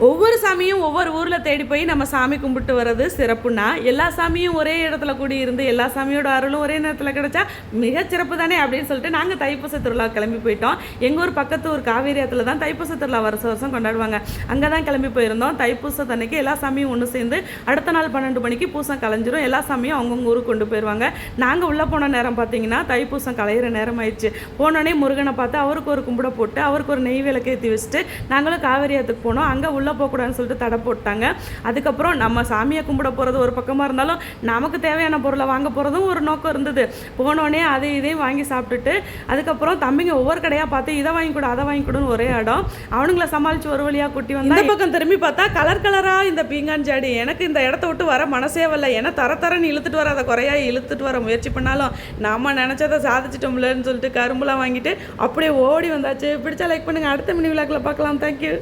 ஒவ்வொரு சாமியும் ஒவ்வொரு ஊரில் தேடி போய் நம்ம சாமி கும்பிட்டு வர்றது சிறப்புனா எல்லா சாமியும் ஒரே இடத்துல கூடி இருந்து எல்லா சாமியோட அருளும் ஒரே நேரத்தில் கிடைச்சா மிக சிறப்பு தானே அப்படின்னு சொல்லிட்டு நாங்கள் தைப்பூச திருவிழா கிளம்பி போயிட்டோம். எங்கள் ஊர் பக்கத்து ஊர் காவேரி தான் தைப்பூச திருவிழா வருஷம் வருஷம் கொண்டாடுவாங்க. அங்கே தான் கிளம்பி போயிருந்தோம். தைப்பூசத்தன்னைக்கு எல்லா சாமியும் ஒன்று சேர்ந்து அடுத்த நாள் பன்னெண்டு மணிக்கு பூசம் கலைஞ்சிரும். எல்லா சாமியும் அவங்கவுங்க ஊருக்கு கொண்டு போயிடுவாங்க நாங்கள் உள்ளே போன நேரம் பார்த்தீங்கன்னா தைப்பூசம் கலையிற நேரம் ஆயிடுச்சு போனோடனே முருகனை பார்த்து அவருக்கு ஒரு கும்பிட போட்டு அவருக்கு ஒரு நெய் விளக்கு ஏற்றி வச்சுட்டு நாங்களும் காவேரியத்துக்கு போனோம். அங்கே உள்ளே போகக்கூடாதுன்னு சொல்லிட்டு தடை போட்டாங்க. அதுக்கப்புறம் நம்ம சாமியை கும்பிட போகிறது ஒரு பக்கமாக இருந்தாலும் நமக்கு தேவையான பொருளை வாங்க போகிறதும் ஒரு நோக்கம் இருந்தது. போனோடனே அதை இதையும் வாங்கி சாப்பிட்டுட்டு அதுக்கப்புறம் தம்பிங்க ஒவ்வொரு கடையாக பார்த்து இதை வாங்கி கொடு அதை வாங்கி கொடுன்னு ஒரே இடம். அவனுங்கள சமாளித்து ஒரு வழியாக குட்டி வந்தா இந்த பக்கம் திரும்பி பார்த்தா கலர் கலராக இந்த பீங்கான் ஜாடி. எனக்கு இந்த இடத்த விட்டு வர மனசே வரல. ஏன்னா தர தரன்னு இழுத்துட்டு வர அதை குறையா இழுத்துட்டு வர முயற்சி பண்ணாலும் நம்ம நினச்சதை சாதிச்சிட்டோம்லன்னு சொல்லிட்டு கரும்புலாம் வாங்கிட்டு அப்படியே ஓடி வந்தாச்சு. பிடிச்சா லைக் பண்ணுங்கள் அடுத்த மினி விழாக்கில் பார்க்கலாம். தேங்க்யூ